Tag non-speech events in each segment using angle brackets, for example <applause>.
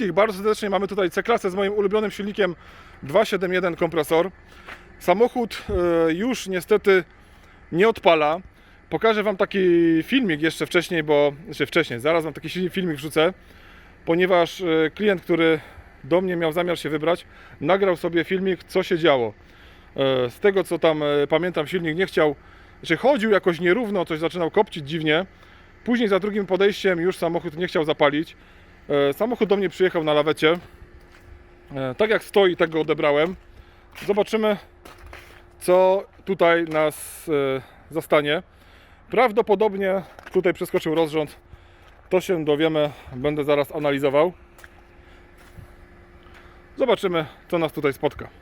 wszystkich bardzo serdecznie. Mamy tutaj C-klasę z moim ulubionym silnikiem 271 kompresor. Samochód e, już niestety nie odpala. Pokażę Wam taki filmik jeszcze wcześniej, bo jeszcze wcześniej, zaraz Wam taki filmik wrzucę, ponieważ e, klient, który do mnie miał zamiar się wybrać, nagrał sobie filmik, co się działo. E, Z tego co tam pamiętam, silnik nie chciał, że chodził jakoś nierówno, coś zaczynał kopcić dziwnie. Później za drugim podejściem już samochód nie chciał zapalić. E, Samochód do mnie przyjechał na lawecie. E, Tak jak stoi, tak go odebrałem. Zobaczymy, co tutaj nas e, zastanie. Prawdopodobnie tutaj przeskoczył rozrząd. To się dowiemy, będę zaraz analizował. Zobaczymy, co nas tutaj spotka.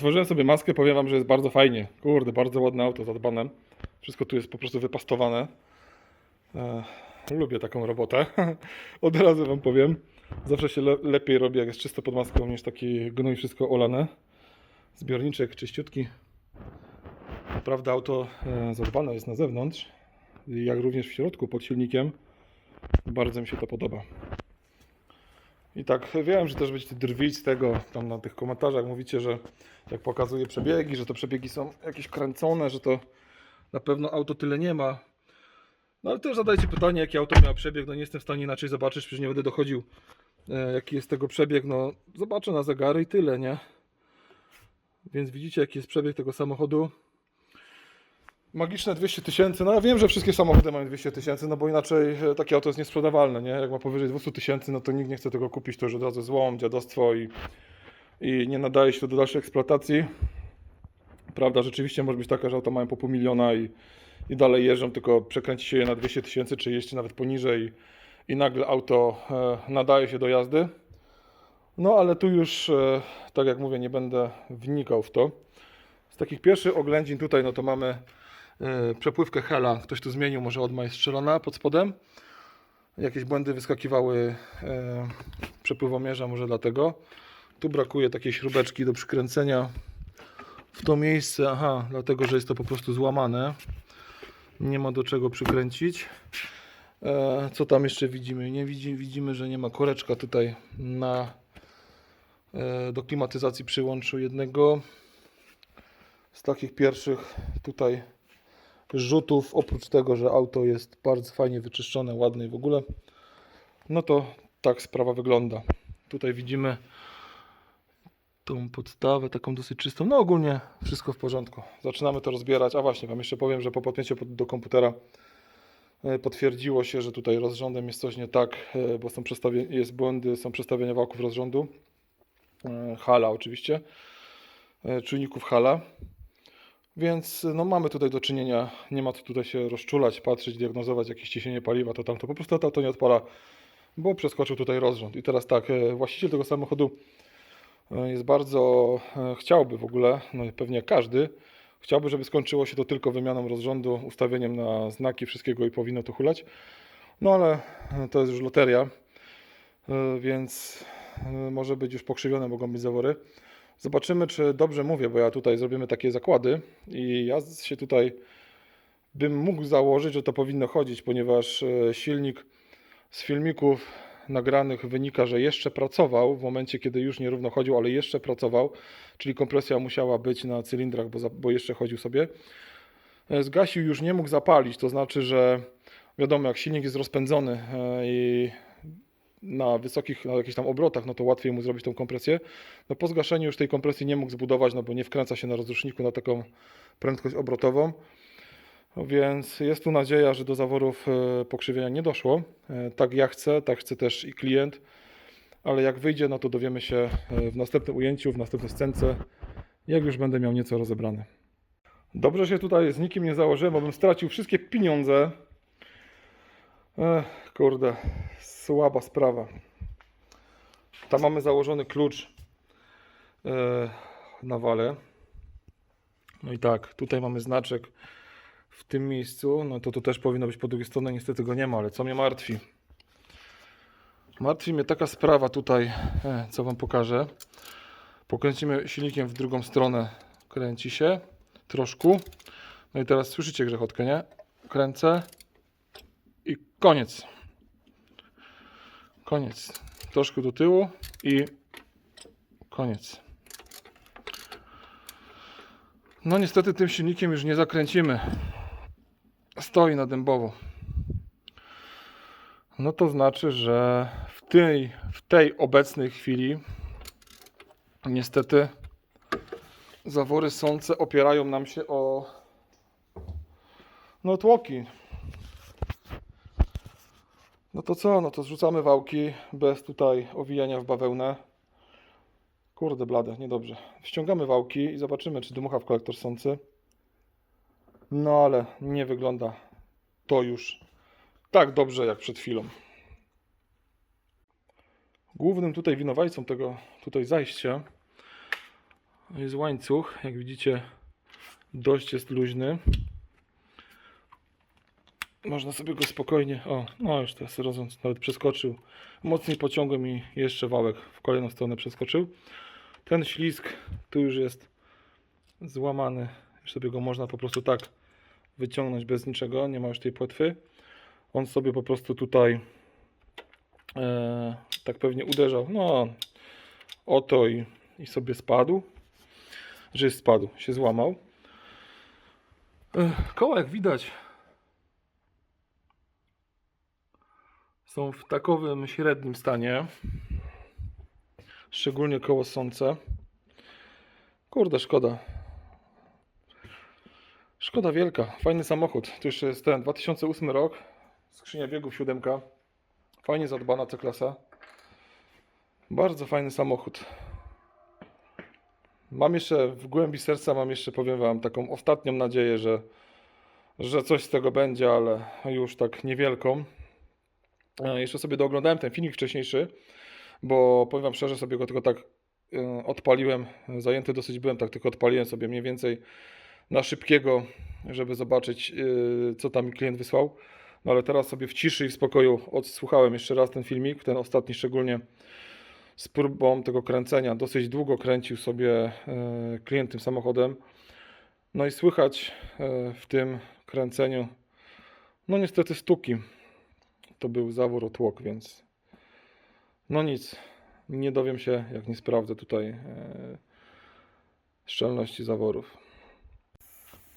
Otworzyłem sobie maskę, powiem Wam, że jest bardzo fajnie. Kurde, bardzo ładne auto, zadbane. Wszystko tu jest po prostu wypastowane. E, lubię taką robotę. <laughs> Od razu Wam powiem. Zawsze się le lepiej robi, jak jest czysto pod maską, niż taki gnój wszystko olane. Zbiorniczek czyściutki. Prawda, auto e, zadbane jest na zewnątrz, jak również w środku pod silnikiem. Bardzo mi się to podoba. I tak wiem, że też będziecie drwić z tego, tam na tych komentarzach mówicie, że jak pokazuję przebiegi, że to przebiegi są jakieś kręcone, że to na pewno auto tyle nie ma. No ale też zadajcie pytanie, jaki auto miało przebieg, no nie jestem w stanie inaczej zobaczyć, przecież nie będę dochodził, e, jaki jest tego przebieg, no zobaczę na zegary i tyle, nie? Więc widzicie, jaki jest przebieg tego samochodu. Magiczne 200 tysięcy, no ja wiem, że wszystkie samochody mają 200 tysięcy, no bo inaczej e, takie auto jest niesprzedawalne, nie? Jak ma powyżej 200 tysięcy, no to nikt nie chce tego kupić, to już od razu złom, dziadostwo i, i nie nadaje się do dalszej eksploatacji. Prawda rzeczywiście może być taka, że auta mają po pół miliona i, i dalej jeżdżą, tylko przekręci się je na 200 tysięcy, czy jeszcze nawet poniżej i nagle auto e, nadaje się do jazdy. No ale tu już, e, tak jak mówię, nie będę wnikał w to. Z takich pierwszych oględzin tutaj, no to mamy przepływkę Hela. Ktoś tu zmienił, może odma strzelona pod spodem. Jakieś błędy wyskakiwały e, przepływomierza, może dlatego. Tu brakuje takiej śrubeczki do przykręcenia w to miejsce. Aha, dlatego, że jest to po prostu złamane. Nie ma do czego przykręcić. E, co tam jeszcze widzimy? Nie widzi, widzimy, że nie ma koreczka tutaj na e, do klimatyzacji przyłączu jednego z takich pierwszych tutaj rzutów, oprócz tego, że auto jest bardzo fajnie wyczyszczone, ładne i w ogóle, no to tak sprawa wygląda. Tutaj widzimy tą podstawę, taką dosyć czystą. No ogólnie wszystko w porządku. Zaczynamy to rozbierać. A właśnie, Wam jeszcze powiem, że po podpięciu pod- do komputera e, potwierdziło się, że tutaj rozrządem jest coś nie tak, e, bo są przestawie, jest błędy, są przestawienia wałków rozrządu. E, Hala oczywiście, czujników hala. Więc no, mamy tutaj do czynienia, nie ma co tutaj się rozczulać, patrzeć, diagnozować jakieś ciśnienie paliwa, to tamto. Po prostu to, to nie odpala, bo przeskoczył tutaj rozrząd. I teraz tak, e, właściciel tego samochodu e, jest bardzo, e, chciałby w ogóle, no pewnie każdy, chciałby, żeby skończyło się to tylko wymianą rozrządu, ustawieniem na znaki wszystkiego i powinno to hulać. No ale to jest już loteria, więc może być już pokrzywione, mogą być zawory. Zobaczymy, czy dobrze mówię, bo ja tutaj zrobimy takie zakłady i ja się tutaj bym mógł założyć, że to powinno chodzić, ponieważ e, silnik z filmików nagranych wynika, że jeszcze pracował w momencie, kiedy już nierówno chodził, ale jeszcze pracował, czyli kompresja musiała być na cylindrach, bo, za- bo jeszcze chodził sobie. E, Zgasił już nie mógł zapalić, to znaczy, że wiadomo, jak silnik jest rozpędzony e, i na wysokich, na jakichś tam obrotach, no to łatwiej mu zrobić tą kompresję. No po zgaszeniu już tej kompresji nie mógł zbudować, no bo nie wkręca się na rozruszniku na taką prędkość obrotową. No Więc jest tu nadzieja, że do zaworów e, pokrzywienia nie doszło. E, Tak ja chcę, tak chce też i klient. Ale jak wyjdzie, no to dowiemy się e, w następnym ujęciu, w następnej scence, jak już będę miał nieco rozebrane. Dobrze się tutaj z nikim nie założyłem, bo bym stracił wszystkie pieniądze. Ech, kurde, słaba sprawa. Tam mamy założony klucz e, na wale. No i tak, tutaj mamy znaczek w tym miejscu, no to to też powinno być po drugiej stronie, niestety go nie ma, ale co mnie martwi? Martwi mnie taka sprawa tutaj, e, co Wam pokażę. Pokręcimy silnikiem w drugą stronę, kręci się troszkę. No i teraz słyszycie grzechotkę, nie? Kręcę koniec. Koniec. Troszkę do tyłu i koniec. No niestety tym silnikiem już nie zakręcimy. Stoi na dębowo. No to znaczy, że w tej, w tej obecnej chwili niestety zawory sące opierają nam się o no tłoki. No to co? No to zrzucamy wałki bez tutaj owijania w bawełnę. Kurde blade, niedobrze. Ściągamy wałki i zobaczymy, czy dmucha w kolektor sący. No ale nie wygląda to już tak dobrze jak przed chwilą. Głównym tutaj winowajcą tego tutaj zajścia jest łańcuch. Jak widzicie, dość jest luźny. Można sobie go spokojnie. O, no już teraz rozum nawet przeskoczył. Mocniej pociągłem i jeszcze wałek w kolejną stronę przeskoczył. Ten ślisk tu już jest złamany. Już sobie go można po prostu tak wyciągnąć bez niczego. Nie ma już tej płetwy. On sobie po prostu tutaj e, tak pewnie uderzał. No, oto i, i sobie spadł. Że spadł, się złamał. E, koła, jak widać, są w takowym średnim stanie. Szczególnie koło sące. Kurde, szkoda. Szkoda wielka. Fajny samochód. Tu jeszcze jest ten 2008 rok. Skrzynia biegów siódemka. Fajnie zadbana C-klasa. Bardzo fajny samochód. Mam jeszcze w głębi serca, mam jeszcze, powiem Wam, taką ostatnią nadzieję, że, że coś z tego będzie, ale już tak niewielką. E, Jeszcze sobie dooglądałem ten filmik wcześniejszy, bo powiem Wam szczerze, sobie go tylko tak e, odpaliłem. Zajęty dosyć byłem, tak tylko odpaliłem sobie mniej więcej na szybkiego, żeby zobaczyć, e, co tam mi klient wysłał. No ale teraz sobie w ciszy i w spokoju odsłuchałem jeszcze raz ten filmik, ten ostatni szczególnie z próbą tego kręcenia. Dosyć długo kręcił sobie klient tym samochodem. No i słychać w tym kręceniu, no niestety stuki. To był zawór o tłok, więc no nic. Nie dowiem się, jak nie sprawdzę tutaj e, szczelności zaworów.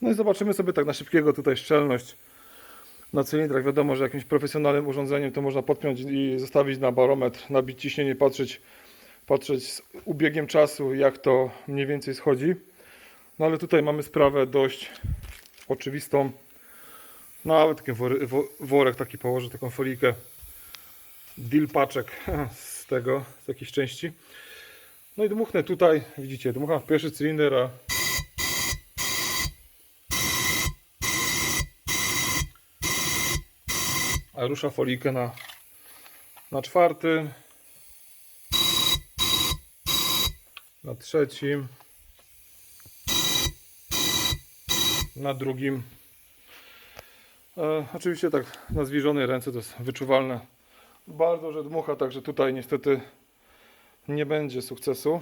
No i zobaczymy sobie tak na szybkiego tutaj szczelność na cylindrach. Wiadomo, że jakimś profesjonalnym urządzeniem to można podpiąć i zostawić na barometr, nabić ciśnienie, patrzeć, patrzeć z ubiegiem czasu, jak to mniej więcej schodzi. No ale tutaj mamy sprawę dość oczywistą. Nawet taki wory, wo, worek taki położę, taką folikę. Deal paczek <laughs> z tego, z jakiejś części. No i dmuchnę tutaj, widzicie, dmucham w pierwszy cylinder, a a rusza folikę na, na czwartym, na trzecim, na drugim. E, oczywiście tak na zwilżonej ręce to jest wyczuwalne bardzo, że dmucha, także tutaj niestety nie będzie sukcesu.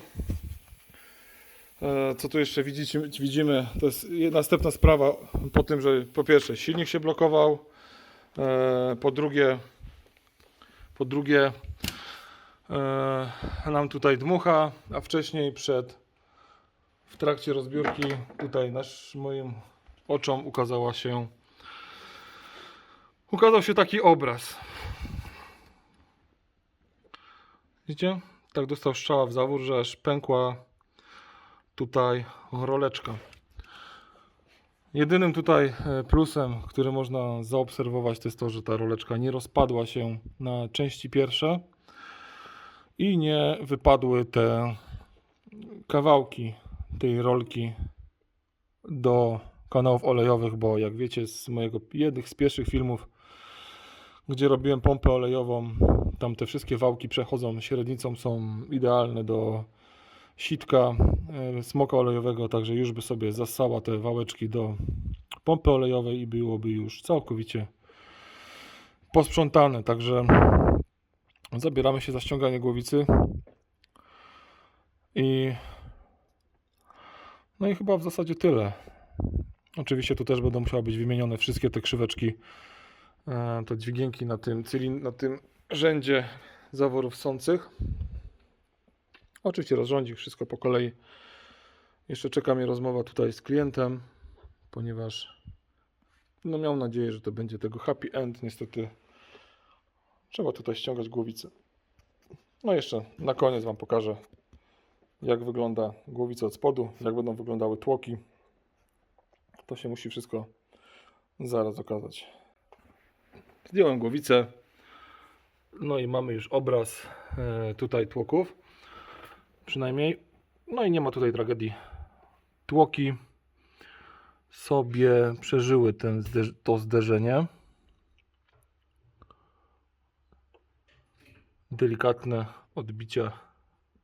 E, co tu jeszcze widzicie, widzimy, to jest następna sprawa po tym, że po pierwsze silnik się blokował, E, Po drugie, po drugie e, nam tutaj dmucha, a wcześniej przed w trakcie rozbiórki tutaj nasz moim oczom ukazała się ukazał się taki obraz. Widzicie? Tak dostał strzała w zawór, że aż pękła tutaj roleczka. Jedynym tutaj e, plusem, który można zaobserwować, to jest to, że ta roleczka nie rozpadła się na części pierwsze i nie wypadły te kawałki tej rolki do kanałów olejowych, bo jak wiecie z mojego jednych z pierwszych filmów, gdzie robiłem pompę olejową, tam te wszystkie wałki przechodzą średnicą, są idealne do sitka e, smoka olejowego, także już by sobie zasała te wałeczki do pompy olejowej i byłoby już całkowicie posprzątane. Także zabieramy się za ściąganie głowicy i no i chyba w zasadzie tyle. Oczywiście tu też będą musiały być wymienione wszystkie te krzyweczki, e, te dźwigienki na tym, na tym rzędzie zaworów sących. Oczywiście rozrządzik, wszystko po kolei. Jeszcze czeka mnie rozmowa tutaj z klientem, ponieważ no miał nadzieję, że to będzie tego happy end. Niestety trzeba tutaj ściągać głowicę. No jeszcze na koniec Wam pokażę, jak wygląda głowica od spodu, jak będą wyglądały tłoki. To się musi wszystko zaraz okazać. Zdjąłem głowicę. No i mamy już obraz e, tutaj tłoków. Przynajmniej. No i nie ma tutaj tragedii. Tłoki sobie przeżyły ten to zderzenie. Delikatne odbicia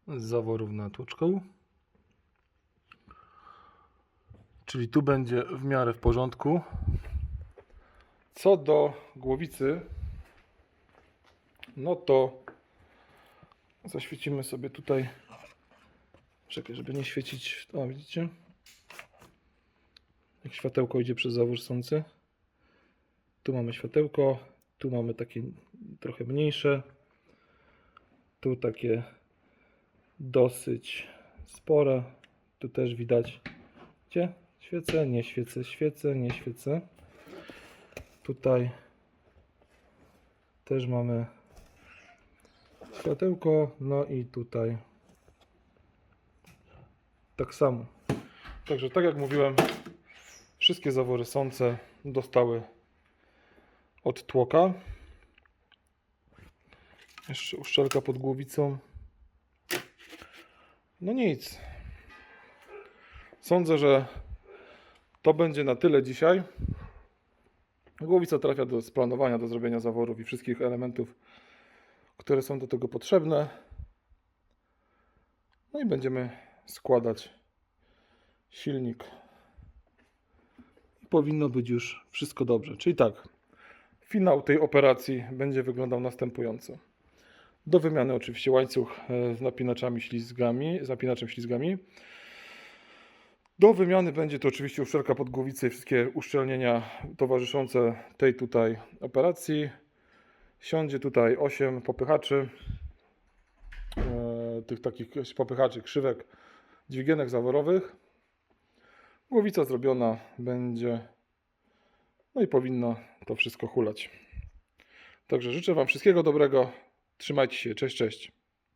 zaworów na tłoczką. Czyli tu będzie w miarę w porządku. Co do głowicy, no to zaświecimy sobie tutaj. Czekaj, żeby nie świecić. O, widzicie? Jak światełko idzie przez zawór sący. Tu mamy światełko, tu mamy takie trochę mniejsze. Tu takie dosyć spore. Tu też widać. Gdzie? Świecę, nie świecę, świecę, nie świecę. Tutaj też mamy światełko, no i tutaj tak samo. Także tak jak mówiłem, wszystkie zawory sące dostały od tłoka. Jeszcze uszczelka pod głowicą. No nic. Sądzę, że to będzie na tyle dzisiaj. Głowica trafia do splanowania, do zrobienia zaworów i wszystkich elementów, które są do tego potrzebne. No i będziemy składać silnik. Powinno być już wszystko dobrze. Czyli tak, finał tej operacji będzie wyglądał następująco. Do wymiany oczywiście łańcuch e, z napinaczami ślizgami, z napinaczem ślizgami. Do wymiany będzie to oczywiście uszczelka pod głowicę i wszystkie uszczelnienia towarzyszące tej tutaj operacji. Siądzie tutaj 8 popychaczy, e, tych takich popychaczy, krzywek, dźwigienek zaworowych. Głowica zrobiona będzie, no i powinno to wszystko hulać. Także życzę Wam wszystkiego dobrego. Trzymajcie się. Cześć, cześć.